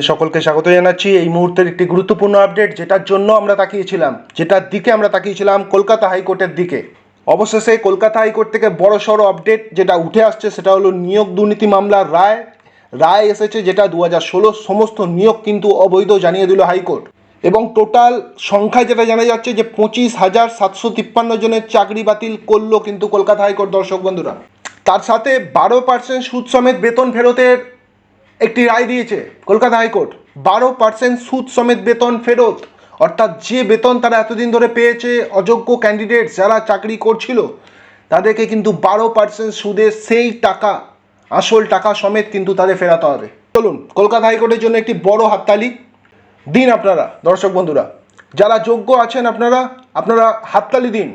সকলকে স্বাগত জানাচ্ছি। এই মুহূর্তের একটি গুরুত্বপূর্ণ আপডেট যেটার জন্য আমরা তাকিয়েছিলাম। যেটার দিকে আমরা তাকিয়েছিলাম কলকাতা হাইকোর্টের দিকে। অবশেষে কলকাতা হাইকোর্ট থেকে বড় সড়ো আপডেট যেটা উঠে আসছে সেটা হলো নিয়োগ দুর্নীতি মামলার রায়। রায় এসেছে যেটা দু হাজার ষোলো সমস্ত নিয়োগ কিন্তু অবৈধ জানিয়ে দিল হাইকোর্ট। এবং টোটাল সংখ্যা যেটা জানা যাচ্ছে যে পঁচিশ হাজার সাতশো তিপ্পান্ন জনের চাকরি বাতিল করল কিন্তু কলকাতা হাইকোর্ট দর্শক বন্ধুরা। তার সাথে বারো পার্সেন্ট সুদ সমেত বেতন ফেরতের একটি রায় দিয়েছে কলকাতা হাইকোর্ট, বারো পার্সেন্ট সুদ সমেত বেতন ফেরত। অর্থাৎ যে বেতন তারা এতদিন ধরে পেয়েছে, অযোগ্য ক্যান্ডিডেট যারা চাকরি করছিল, তাদেরকে কিন্তু বারো পার্সেন্ট সুদে সেই টাকা, আসল টাকা সমেত কিন্তু তাদের ফেরাতে হবে। চলুন, কলকাতা হাইকোর্টের জন্য একটি বড় হাততালি দিন আপনারা, দর্শক বন্ধুরা। যারা যোগ্য আছেন আপনারা আপনারা হাততালি দিন।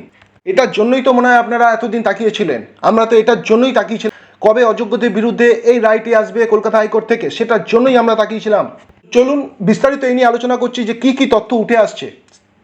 এটার জন্যই তো মনে হয় আপনারা এতদিন তাকিয়েছিলেন। আমরা তো এটার জন্যই তাকিয়েছিলাম। কবে অযোগ্যদের বিরুদ্ধে এই রায়টি আসবে কলকাতা হাইকোর্ট থেকে, সেটার জন্যই আমরা তাকিয়েছিলাম চলুন, বিস্তারিত এই নিয়ে আলোচনা করছি যে কি কি তথ্য উঠে আসছে।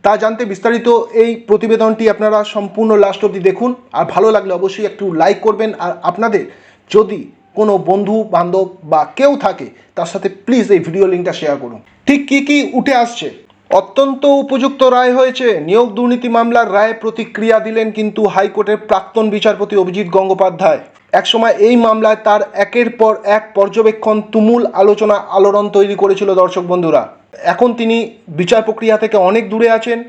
তা জানতে বিস্তারিত এই প্রতিবেদনটি আপনারা সম্পূর্ণ লাস্ট অবধি দেখুন। আর ভালো লাগলে অবশ্যই একটু লাইক করবেন। আর আপনাদের যদি কোনো বন্ধু, বান্ধব বা কেউ থাকে, তার সাথে প্লিজ এই ভিডিও লিঙ্কটা শেয়ার করুন। ঠিক কি কি উঠে আসছে? অত্যন্ত উপযুক্ত রায় হয়েছে। নিয়োগ দুর্নীতি মামলার রায়ে প্রতিক্রিয়া দিলেন কিন্তু হাইকোর্টের প্রাক্তন বিচারপতি অভিজিৎ গঙ্গোপাধ্যায়। একসময় এই মামলায় তার একের পর এক পর্যবেক্ষণ, তুমুল আলোচনা, আলোড়ন তৈরি করেছিল দর্শক বন্ধুরা। এখন তিনি বিচার প্রক্রিয়া থেকে অনেক দূরে আছেন,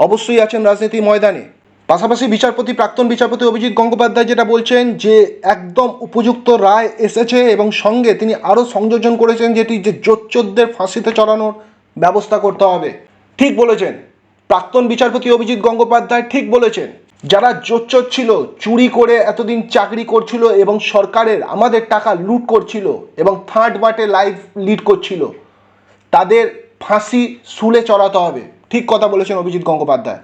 অবশ্যই আছেন রাজনীতি ময়দানে। পাশাপাশি বিচারপতি, প্রাক্তন বিচারপতি অভিজিৎ গঙ্গোপাধ্যায় যেটা বলছেন যে, একদম উপযুক্ত রায় এসেছে এবং সঙ্গে তিনি আরও সংযোজন করেছেন যেটি যে জোচ্চোরদের ফাঁসিতে চড়ানোর ব্যবস্থা করতে হবে। ঠিক বলেছেন। প্রাক্তন বিচারপতি অভিজিৎ গঙ্গোপাধ্যায় ঠিক বলেছেন। যারা জোচ্চর ছিল, চুরি করে এতদিন চাকরি করছিল এবং সরকারের আমাদের টাকা লুট করছিল এবং ফাঁট বাটে লাইফ লিড করছিল, তাদের ফাঁসি শুলে চড়াতে হবে। ঠিক কথা বলেছেন অভিজিৎ গঙ্গোপাধ্যায়।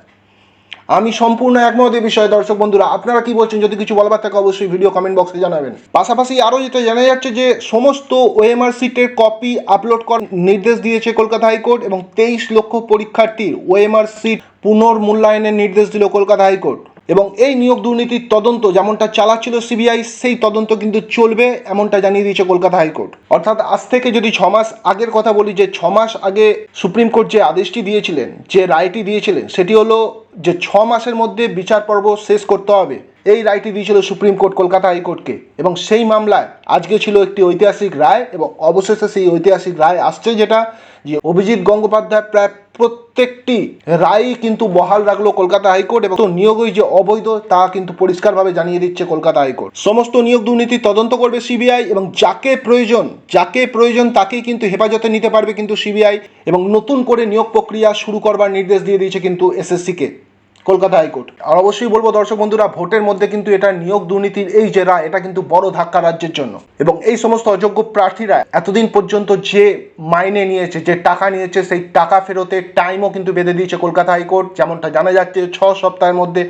আমি সম্পূর্ণ একমত এই বিষয়ে, দর্শক বন্ধুরা। আপনারা কি বলছেন? যদি কিছু বলবার থাকে, অবশ্যই ভিডিও কমেন্ট বক্সে জানাবেন। পাশাপাশি আরও যেটা জানা যাচ্ছে যে, সমস্ত ওএমআর সিটের কপি আপলোড করার নির্দেশ দিয়েছে কলকাতা হাইকোর্ট এবং তেইশ লক্ষ পরীক্ষার্থীর ওএমআর সিট পুনর্মূল্যায়নের নির্দেশ দিল কলকাতা হাইকোর্ট। এবং এই নিয়োগ দুর্নীতির তদন্ত যেমনটা চালাচ্ছিল সিবিআই সেই তদন্ত কিন্তু চলবে, এমনটা জানিয়ে দিয়েছে কলকাতা হাইকোর্ট। অর্থাৎ আজ থেকে যদি ছ মাস আগের কথা বলি, যে ছ মাস আগে সুপ্রিম কোর্ট যে আদেশটি দিয়েছিলেন, যে রায়টি দিয়েছিলেন, সেটি হলো যে ছ মাসের মধ্যে বিচার পর্ব শেষ করতে হবে, এই রায়টি দিয়েছিল সুপ্রিম কোর্ট কলকাতা হাইকোর্টকে। এবং সেই মামলায় আজকে ছিল একটি ঐতিহাসিক রায় এবং অবশেষে সেই ঐতিহাসিক রায় আসছে যেটা যে অভিজিৎ গঙ্গোপাধ্যায় প্রায় প্রত্যেকটি রায়ই কিন্তু বহাল রাখল কলকাতা হাইকোর্ট এবং নিয়োগই যে অবৈধ তা কিন্তু পরিষ্কারভাবে জানিয়ে দিচ্ছে কলকাতা হাইকোর্ট। সমস্ত নিয়োগ দুর্নীতি তদন্ত করবে সিবিআই এবং যাকে প্রয়োজন যাকে প্রয়োজন তাকেই কিন্তু হেফাজতে নিতে পারবে কিন্তু সিবিআই এবং নতুন করে নিয়োগ প্রক্রিয়া শুরু করবার নির্দেশ দিয়ে দিয়েছে কিন্তু এসএসসিকে কলকাতা হাইকোর্ট। আর অবশ্যই বলব দর্শক বন্ধুরা, ভোটের মধ্যে কিন্তু এটা নিয়োগ দুর্নীতির এই রায়, এটা কিন্তু বড় ধাক্কা রাজ্যের জন্য। এবং এই সমস্ত অযোগ্য প্রার্থীরা এতদিন পর্যন্ত যে মাইনে নিয়েছে, যে টাকা নিয়েছে, সেই টাকা ফেরতের টাইমও কিন্তু বেঁধে দিয়েছে কলকাতা হাইকোর্ট। যেমনটা জানা যাচ্ছে, ছ সপ্তাহের মধ্যে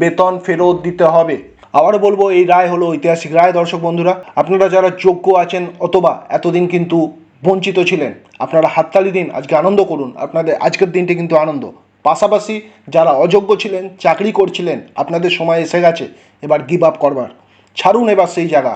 বেতন ফেরত দিতে হবে। আবারও বলব, এই রায় হলো ঐতিহাসিক রায় দর্শক বন্ধুরা। আপনারা যারা যোগ্য আছেন অথবা এতদিন কিন্তু বঞ্চিত ছিলেন, আপনারা হাততালি দিন, আজকে আনন্দ করুন। আপনাদের আজকের দিনটি কিন্তু আনন্দ। পাশাপাশি যারা অযোগ্য ছিলেন, চাকরি করছিলেন, আপনাদের সময় এসে গেছে, এবার গিভ আপ করবার। ছাড়ুন এবার সেই জায়গা।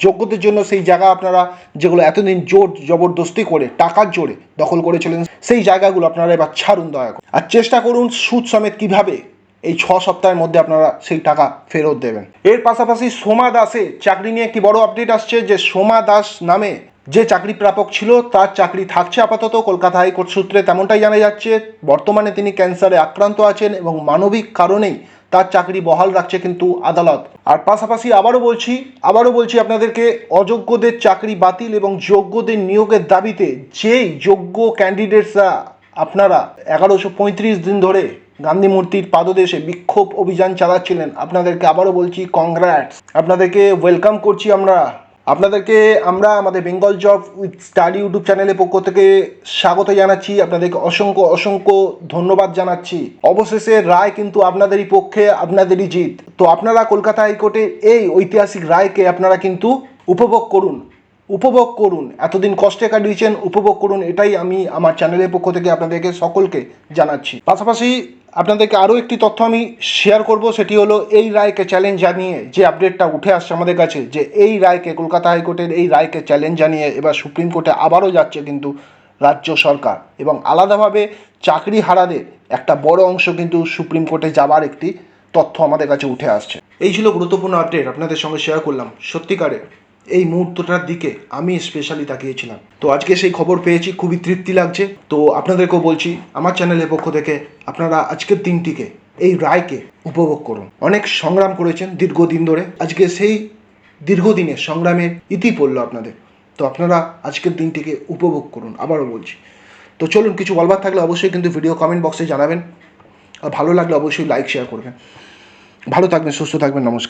যোগ্যদের জন্য সেই জায়গা আপনারা যেগুলো এতদিন জোর জবরদস্তি করে, টাকার জোরে দখল করেছিলেন, সেই জায়গাগুলো আপনারা এবার ছাড়ুন দয়া করে। আর চেষ্টা করুন সুদ সমেত কীভাবে এই ছ সপ্তাহের মধ্যে আপনারা সেই টাকা ফেরত দেবেন। এর পাশাপাশি সোমা দাসে চাকরি নিয়ে একটি বড় আপডেট আসছে যে সোমা দাস নামে যে চাকরি প্রাপক ছিল, তার চাকরি থাকছে আপাতত। কলকাতা হাইকোর্ট সূত্রে তেমনটাই জানা যাচ্ছে, বর্তমানে তিনি ক্যান্সারে আক্রান্ত আছেন এবং মানবিক কারণেই তার চাকরি বহাল রাখছে কিন্তু আদালত। আর পাশাপাশি আবারও বলছি আবারও বলছি আপনাদেরকে, অযোগ্যদের চাকরি বাতিল এবং যোগ্যদের নিয়োগের দাবিতে যেই যোগ্য ক্যান্ডিডেটসরা আপনারা এগারোশো পঁয়ত্রিশ দিন ধরে গান্ধী মূর্তির পাদদেশে বিক্ষোভ অভিযান চালাচ্ছিলেন, আপনাদেরকে আবারও বলছি কংগ্রাটস আপনাদেরকে ওয়েলকাম করছি আমরা। আপনাদেরকে আমরা আমাদের Bengal job with study YouTube চ্যানেলের পক্ষ থেকে স্বাগত জানাচ্ছি। আপনাদেরকে অসংখ্য অসংখ্য ধন্যবাদ জানাচ্ছি। অবশেষে রায় কিন্তু আপনাদেরই পক্ষে, আপনাদেরই জিত। তো আপনারা কলকাতা হাইকোর্টের এই ঐতিহাসিক রায়কে আপনারা কিন্তু উপভোগ করুন। উপভোগ করুন। এতদিন কষ্টে কাটিয়েছেন, উপভোগ করুন। এটাই আমি আমার চ্যানেলের পক্ষ থেকে আপনাদেরকে সকলকে জানাচ্ছি। পাশাপাশি আপনাদেরকে আরও একটি তথ্য আমি শেয়ার করব, সেটি হলো এই রায়কে চ্যালেঞ্জ জানিয়ে যে আপডেটটা উঠে আসছে আমাদের কাছে, যে এই রায়কে কলকাতা হাইকোর্টের এই রায়কে চ্যালেঞ্জ জানিয়ে এবার সুপ্রিম কোর্টে আবারও যাচ্ছে কিন্তু রাজ্য সরকার। এবং আলাদাভাবে চাকরি হারাদের একটা বড় অংশ কিন্তু সুপ্রিম কোর্টে যাবার একটি তথ্য আমাদের কাছে উঠে আসছে। এই ছিল গুরুত্বপূর্ণ আপডেট আপনাদের সঙ্গে শেয়ার করলাম। সত্যিকারে এই মুহূর্তটার দিকে আমি স্পেশালি তাকিয়েছিলাম। তো আজকে সেই খবর পেয়েছি, খুবই তৃপ্তি লাগছে। তো আপনাদেরকেও বলছি, আমার চ্যানেলের পক্ষ থেকে আপনারা আজকের দিনটিকে, এই রায়কে উপভোগ করুন। অনেক সংগ্রাম করেছেন দীর্ঘদিন ধরে। আজকে সেই দীর্ঘদিনের সংগ্রামের ইতি পড়ল আপনাদের। তো আপনারা আজকের দিনটিকে উপভোগ করুন, আবারও বলছি। তো চলুন, কিছু বলবার থাকলে অবশ্যই কিন্তু ভিডিও কমেন্ট বক্সে জানাবেন। আর ভালো লাগলে অবশ্যই লাইক শেয়ার করবেন। ভালো থাকবেন, সুস্থ থাকবেন, নমস্কার।